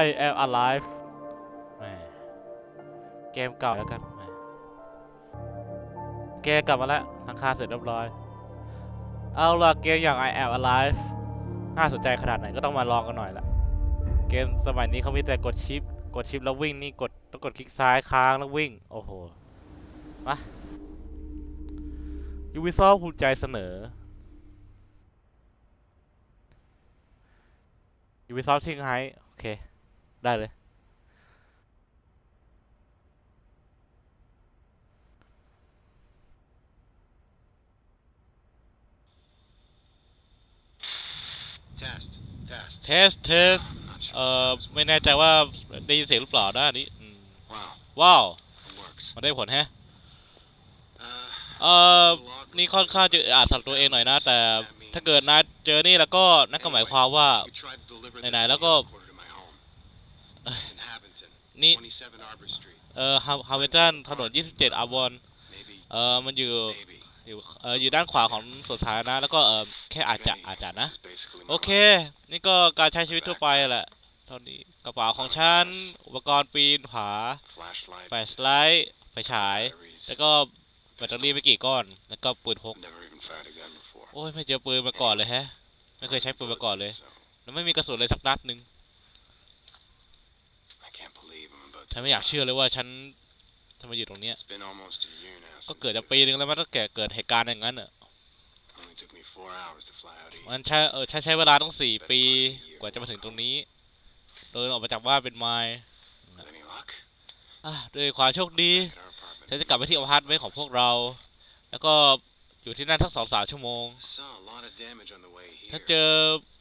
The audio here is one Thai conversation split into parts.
I am alive แหมเกมเก่าแล้วกันแหมเกมกลับมาแล้วทางคาเสร็จเรียบร้อย เอาล่ะเกมอย่าง I am alive น่าสนใจขนาดไหนก็ต้องมาลองกันหน่อยละเกมสมัยนี้เขามีแต่กดชิป กดชิปแล้ววิ่งนี่กดต้องกดคลิกซ้ายค้างแล้ววิ่ง โอ้โห มา Ubisoft ภูมิใจเสนอ Ubisoft ทิ้งไฮโอเค ได้เลย Test. Test. เทส เทส Not sure เอ่อ this is- ไม่แน่ใจว่าได้ยินเสียงหรือเปล่านะอันนี้อืม Wow. ว้าว It works. มันได้ผลแฮะ Uh, เอ่อ นี่ค่อนข้างจะอาจสับตัวเองหน่อยนะ แต่ถ้าเกิดนายเจอนี่แล้วก็นั่นก็หมายความว่า you tried to deliver ไหน this ๆแล้วก็ video recorder to my home. เอ้ย It's in Haventon, นี่27 Arbor Street. เอ่อฮาฮาเวตันถนน 27 อาวอน Maybe. เอ่อมันอยู่ just maybe. อยู่เอ่ออยู่ด้านขวาของสวนสาธารณะแล้วก็เอ่อแค่อาจจะ Vinny, อาจจะนะ this is basically my โอเค life. นี่ก็การใช้ชีวิตทั่วไปแหละเท่านี้กระเป๋าของฉัน อุปกรณ์ปีนผา Flashlight. แฟลชไลท์ไฟฉาย batteries. แล้วก็แบตเตอรี่ไม่กี่ก้อน แล้วก็ปืนพก Never even fired a gun before. โอ้ยไม่เจอปืนมาก่อนเลยแฮะ ไม่เคยใช้ปืนมาก่อนเลย So, แล้วไม่มีกระสุนเลยสักนัดหนึ่ง I can't believe I'm about ฉัน to ไม่อยากเชื่อเลยว่าฉันทำไมอยู่ตรงเนี้ย It's been almost a year now ก็ since เกิด the จะปีนึงแล้วมันตั้งแต่เกิดเหตุการณ์อย่างนั้นอะ Only took me four hours to fly out east. มันใช้เออฉันใช้เวลาต้องสี่ปีกว่าจะมาถึงตรงนี้เดินออกมาจากบ้านเป็นไมล์ With any luck, อะด้วยความโชคดี back at our apartment. ฉันจะกลับไปที่อพาร์ตเมนต์ของพวกเรา แล้วก็อยู่ที่นั่นสักสองสามชั่วโมง Saw a lot of damage on the way ถ้า here. เจอ This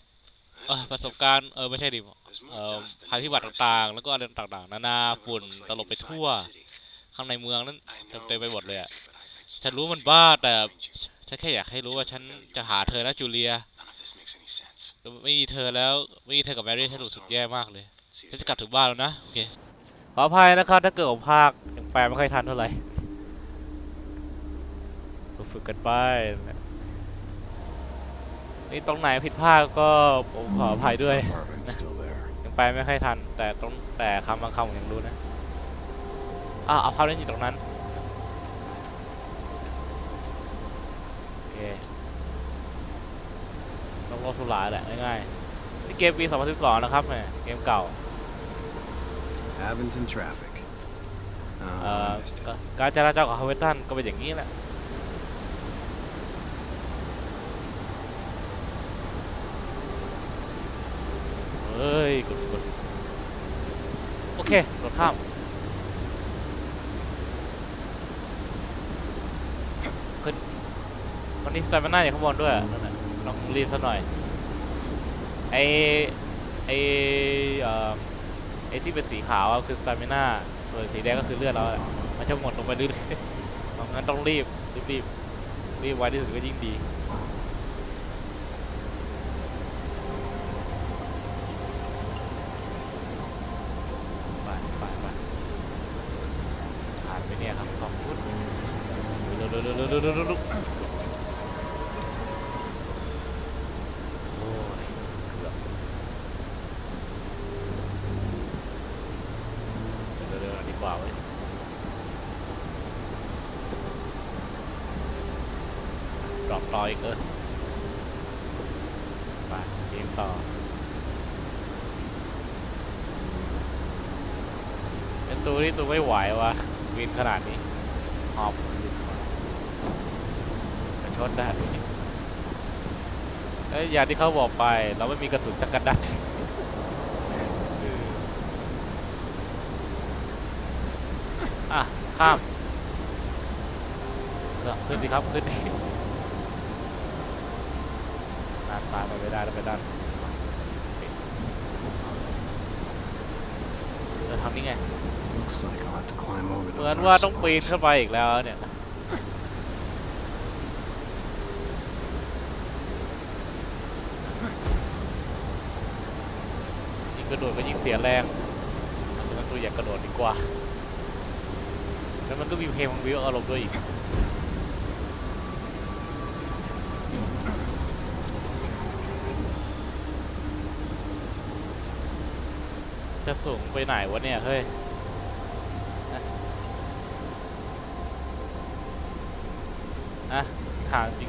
เอ่อประสบการณ์เออไม่ใช่ดิเอ่อภัยพิบัติต่างๆ แล้วก็อะไรต่างๆ นานาฝุ่นตลบไปทั่ว ข้างในเมืองนั้นเต็มไปหมดเลยอะฉันรู้มันบ้าแต่ฉันแค่อยากให้รู้ว่าฉันจะหาเธอนะจูเลียไม่มีเธอแล้วไม่มีเธอกับแมรี่ฉันรู้สึกแย่มากเลยฉันจะกลับถึงบ้านแล้วนะโอเคขออภัยนะครับถ้าเกิดผมพากยังแปลไม่ค่อยทันเท่าไหร่ฝึกกันไป นะนี่ตรงไหนผิดพลาดก็ผมขออภัยด้วย Apartment is still there. ยังไปไม่ค่อยทัน แต่ตรงแต่คำบางคำผมยังรู้นะอะเอาคำนี้อยู่ตรงนั้น โอเคลงโลกสุราแหละง่ายๆนี่เกมปี 2012 นะครับแหมเกมเก่า Haventon traffic. เอ่ Oh, อ I missed it. ก็การจราจรของฮาวเวตันก็เป็นอย่างนี้แหละ เฮ้ย กดกดโอเคกดข้ามขึ้นวันนี้สไตล์มันน่าอยู่ข้างบนด้วยนั่นน่ะลองรีบสักหน่อยไอไอเอ่อไอที่เป็นสีขาวคือสตามิน่าส่วนสีแดงก็คือเลือดเราอะมันจะหมดลงไปเรื่อยๆเพราะงั้นต้องรีบรีบรีบรีบไวที่สุดก็ยิ่งดี น่อยดีกว่าเว้ยดรอปต่ออีกเออไปเกมต่อเป็นตัวที่ตัวไม่ไหววะวินขนาดนี้หอบ ชดได้เอ้ยอย่างที่เขาบอกไปเราไม่มีกระสุนสักกระนัดอะ ข้ามขึ้นสิครับ ขึ้นดิด้านซ้ายไปไม่ได้แล้วไปด้านเออทำนี่ไงเหมือนว่าต้องปีน spots. ขึ้นไปอีกแล้วเนี่ย ยิ่งก ระโดดก็ยิ่งเสียแรงฉะนั้นตัวอยากกระโดดดีกว่า แล้วมันก็มีเพลงของวิวอารมณ์ด้วยอีกจะสูงไปไหนวะเนี่ย เฮ้ยนะอะทางจ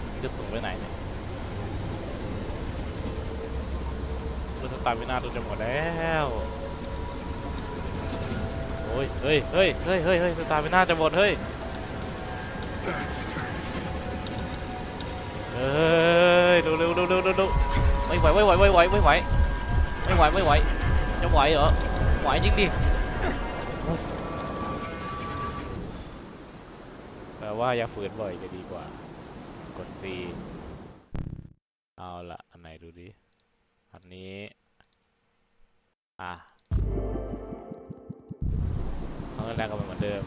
ตาร์วินาตัวจะหมดแล้วโอ้ยเฮ้ยเฮ้ยเฮ้ยเฮ้ยเฮ้ยสตาร์วินาจะหมดเฮ้ยเฮ้ยเร็วเร็วเร็วเร็วเร็วเร็วไม่ไหวไม่ไหวไม่ไหวไม่ไหวไม่ไหวไม่ไหวจะไหวเหรอไหวจริงดิแปลว่าอย่าฝืนบ่อยจะดีกว่ากด C เอาละอันไหนดูดิอันนี้ อะเอาแรกก็เป็นเหมือนเดิม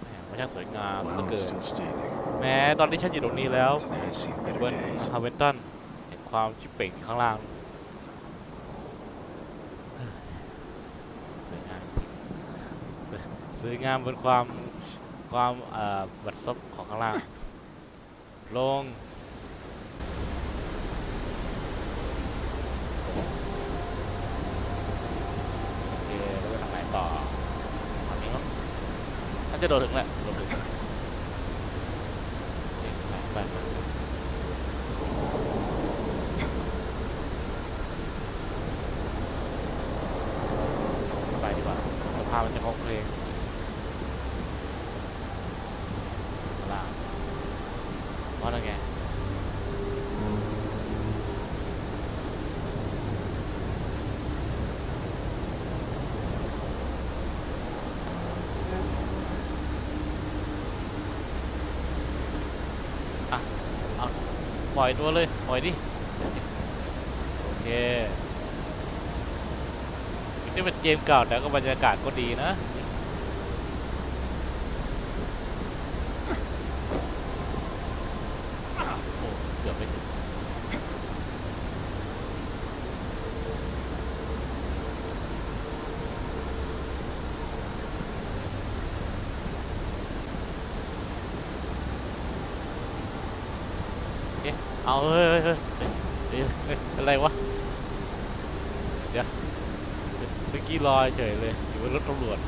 แหมมันช่างสวยงามเหลือ Wow, เกิ it's น still standing. แม้ตอนนี้ฉันอยู่ตรงนี้แล้ว Tonight has seen better เบิร์น days. ฮาเวนตันเห็นความชิบเป่งข้างล่างสวยงามจริงสวยสวยงามบนความความเอ่อบัดซบของข้างล่างลง โอเคแล้วไปทางไหนต่อทางนี้มั้งน่า จะโดดถึงแหละโดดถึงโอเคไปไปไปไปดีกว่าสภาพมันจะคล่องเพลงข้างล่างว่าแล้วไง อะ เอา ปล่อยตัวเลยปล่อยดิโอเคนี่เป็นเกมเก่าแต่ก็บรรยากาศก็ดีนะ โอ้เกือบไม่ถึง เอาเฮ้ยเฮ้ยเฮ้ยเฮ้ยเฮ้ยอะไรวะ เดี๋ยวเมื่อกี้ลอยเฉยเลยอยู่บนรถตำรวจ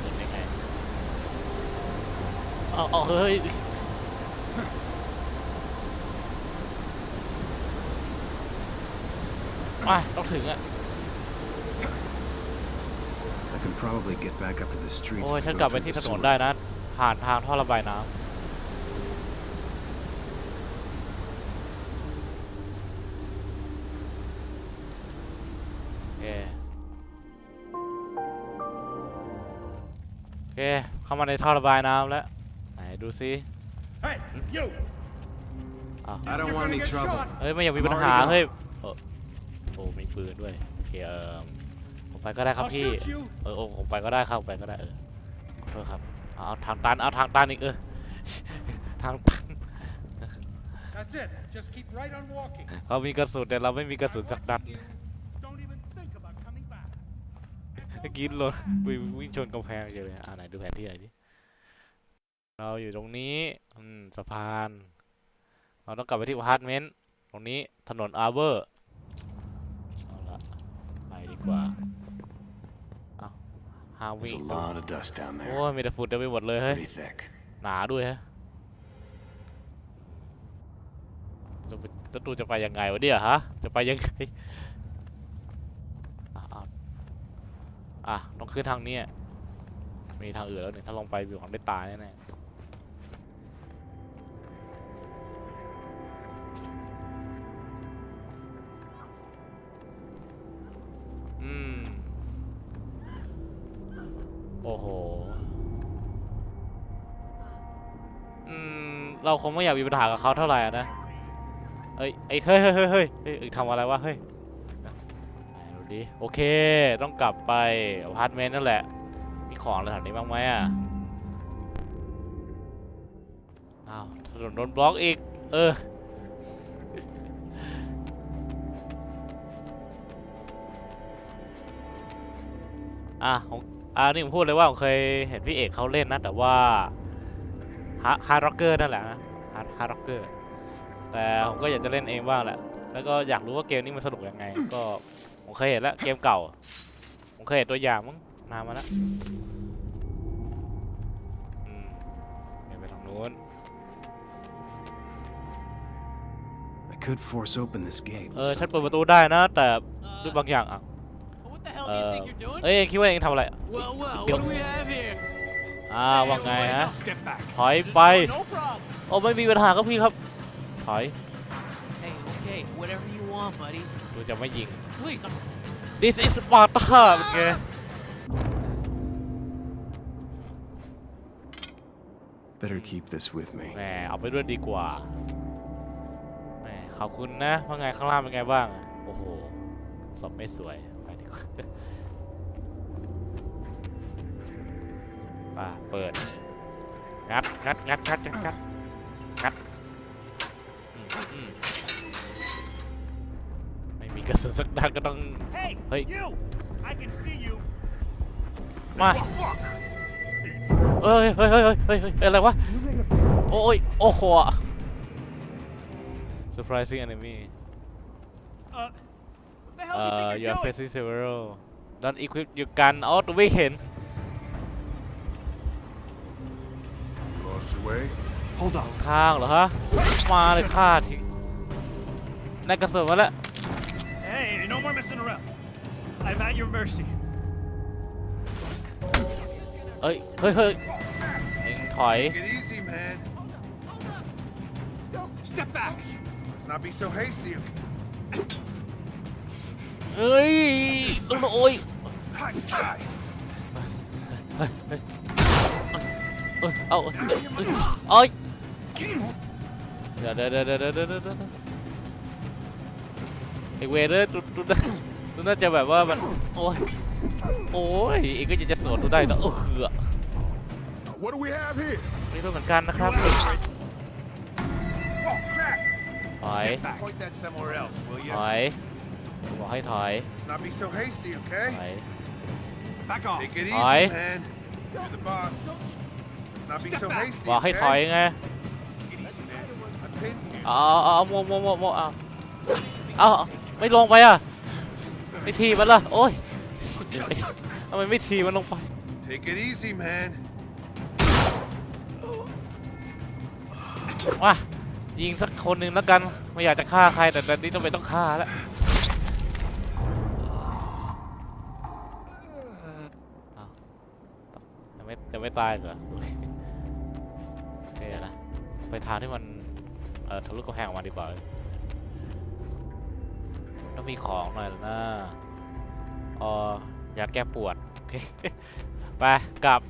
เดินยังไง เอาเอาเฮ้ยไปต้องถึงอะ I can probably get back up to the streets โอ้ย if ฉัน I กลับ go ไป through ที่ the ถนน sewer. ได้นะ ผ่านทางท่อระบายน้ำโอเคโอเค เข้ามาในท่อระบายน้ำแล้วไหน ดูซิ Hey, you! อ้าว I don't want any trouble. เฮ้ยไม่อยากมีปัญหา I'm already เฮ้ยเออโอ้มีปืนด้วยโอเคเออผมไปก็ได้ครับ I'll พี่ shoot you! เออโอ้ผมไปก็ได้ครับไปก็ได้เออขอโทษครับเอาเอาทางตันเอาทางตันอีกเออ ทางตัน That's it. Just keep right on walking. เขามีกระสุนแต่เราไม่มีกระสุน And สัก once นัด you don't even think about coming back. เมื่อกี้รถวิ่งวิ่งชนกำแพงเฉยเลยอ่าไหนดูแผนที่หน่อยดิ เราอยู่ตรงนี้อืมสะพาน เราต้องกลับไปที่อพาร์ตเมนต์ ตรงนี้ถนนอาร์เบอร์ เอาละไปดีกว่าเอาห้าม There's วิ่ง a lot of dust down โอ้ there. ยมีแต่ฝุ่นเต็มไปหมดเลยเฮ้ย Pretty thick. หนาด้วยฮะจะไปจะตูจะไปยังไงวะเนี่ยฮะ จะไปยังไงอะอะอะต้องขึ้นทางนี้อะมีทางอื่นแล้วเนี่ยถ้าลงไปวิวของได้ตายแน่ๆ โอ้โห อืม เราคงไม่อยากมีปัญหากับเขาเท่าไหร่นะ เอ้ยไอ้เฮ้ยเฮ้ยเฮ้ยเฮ้ยเฮ้ยเอ้ยทำอะไรวะ เฮ้ยดูดิ โอเค ต้องกลับไปอพาร์ตเมนต์นั่นแหละ มีของอะไรแถวนี้บ้างไหมอะอ่าว ถนนโดนบล็อกอีก เอออะผม อ่านี่ผมพูดเลยว่าผมเคยเห็นพี่เอกเขาเล่นนะแต่ว่าฮาฮาร์ร็อกเกอร์นั่นแหละนะฮาร์ฮาร์ร็อกเกอร์แต่ผมก็อยากจะเล่นเองบ้างแหละแล้วก็อยากรู้ว่าเกมนี้มันสนุกยังไง ก็ผมเคยเห็นแล้วเกมเก่า ผมเคยเห็นตัวอย่างมั้งนานมาแล้วอืมเดี๋ยวไปทางนู้น I could force open this gate. เอ with อฉันเปิด something. ประตูได้นะ แต่ด้วยบางอย่างอะ What the hell เอ do you อ think you're doing? เอ้ยคิดว่าเองทำอะไรอะ Well, well, Yo. what do we have here? อ่าว่าไงฮะ Step back. ถอยไป Oh, no problem. โอ้ไม่มีปัญหาครับพี่ครับถอย Hey, okay, whatever you want, buddy. ดูจะไม่ยิง Please, I'm. This is Sparta เป็นไง Better keep this with me. แหมเอาไปด้วยดีกว่าแหมขอบคุณนะว่าไงข้างล่างเป็นไงบ้างอะโอ้โห ศพไม่สวย ไปดีกว่าป่าเปิด งัดงัดงัดงัดงัดงัดงัดอืมอืมไม่มีกระสุนสักนัดก็ต้อง Hey, Hey. you! I can see you. มา Oh, fuck! เอ้ยเฮ้ยเฮ้ยเฮ้ยเฮ้ยเฮ้ยอะไรวะ โอ้ย โอ้โห surprising enemy uh think you you're are doing? facing several don't equip your gun อ๋อตัวไม่เห็น You lost your way? Hold on. ข้างเหรอฮะ มาเลยฆ่าทิ้งนายกระสุนมาแล้ว hey, no more messing around. I'm at your mercy. เอ้ย เฮ้ยเฮ้ยเอ็งถอย Take it easy, man. Step back. Let's not be so hasty. เอ้ยโอ้โอ้ยเฮ้ยเฮ้ยเอ้ยเอาเอ้ยเอ้ยเอ้ยเดี๋ยวเดี๋ยวเดี๋ยวเดี๋ยวเดี๋ยวเดี๋ยวเดี๋ยวไอเวเดอร์ตุตุน่าตุน่าจะแบบว่ามันโอ้ยโอ้ยเองก็ยังจะสวนตุได้แต่โอ้เหือ What do we have here? ไม่รู้เหมือนกันนะครับ Oh, crap. ถอยถอย บอกให้ถอย Let's not be so hasty, ถ okay? อย Back off. Take it Aye. easy, man. You're the boss. Let's not be Step so back. hasty, บอกให้ถอย okay? ไง Take it easy, man. I'm pinned here. เอาเอาเอาเอาโมโมโมโมเอาเอาเอาไม่ลงไปอะ ไม่ทีมันล่ะโอ้ยทำไมไม่ทีมันลงไป Take it easy, man. ว่ายิงสักคนหนึ่งแล้วกัน ไม่อยากจะฆ่าใครแต่ตอนนี้ต้องไปนต้องฆ่าแล้วอ้าวะไม่จะไม่ตายเหรอโอเคนะ ไปทางที่มัน เอ่อทะลุกระแพงออกมาดีกว่าต้องมีของหน่อยแล้วนะอ๋อยาแก้ปวด โอเค ไป กลับ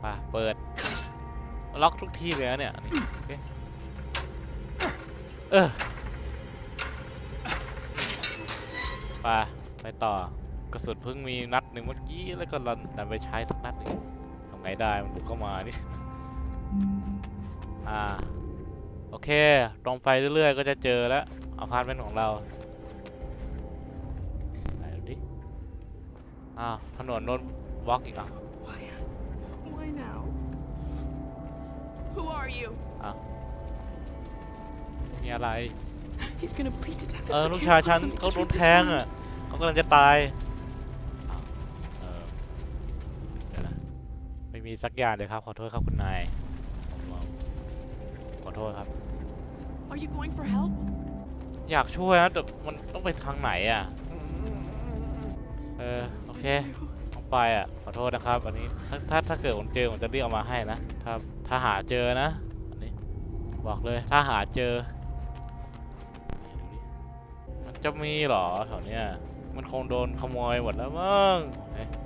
ไป เปิด ล็อกทุกที่เลยนะเนี่ยโอเคเออไป ไปต่อกระสุนเพิ่งมีนัด นึ่งเมื่อกี้แล้วก็รันดันไปใช้สักนัดหนึ่งทำไงได้มันบุกเข้ามานี่ อ่า โอเค ตรงไปเรื่อยๆ ก็จะเจอแล้วอพาร์ตเมนต์ของเราไหนดูดิ อ้าว ถนนโดนบล็อกอีกอะ Why us? Why now? Who are you? อ้าวมีอะไร He's gonna bleed to death. เออ if ลู we ก can't ชาย put ฉัน something เขา to โดน treat แท this ง wound. อะเขากำลังจะตาย สักอย่างเลยครับ ขอโทษครับคุณนายผมขอโทษครับ Are you going for help? อยากช่วยนะแต่มันต้องไปทางไหนอะ เออโอเคต้องไปอะ ขอโทษนะครับ อันนี้ถ้าถ้าถ้าเกิดผมเจอผมจะรีบเอามาให้นะ ถ้าถ้าหาเจอนะ อันนี้บอกเลยถ้าหาเจอไหนดูดิมันจะมีเหรอแถวเนี้ยมันคงโดนขโมยหมดแล้วมั้งเอ๊ะอ๋อ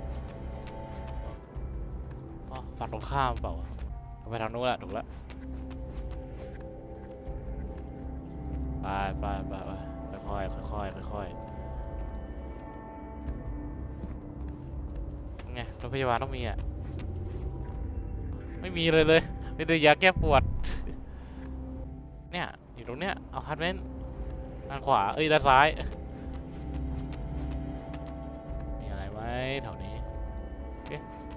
ฝั่งตรงข้ามเปล่าวะเอาไปทางนู้นละถูกละไปไปไปไปค่อยๆค่อยค่อยไงรถพยาบาลต้องมีอะ ไม่มีเลยเลยมีแต่ยาแก้ปวด เนี่ย อยู่ตรงเนี้ย เอาร์ตเมนด้านขวา เอ้ยด้านซ้าย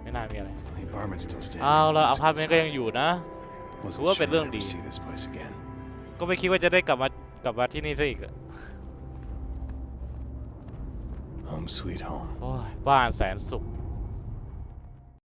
ไม่น่ามีอะไร The apartment's still standing. เอาละอ That's a พาร์ต good เมนต์ก็ยัง sign. อยู่นะ Wasn't ถือว่าเป็น sure เรื่อง I'd ever ดี see this place again. ก็ไม่คิดว่าจะได้กลับมากลับมาที่นี่ซะอีกอะ Home sweet home. โอ้ยบ้านแสนสุข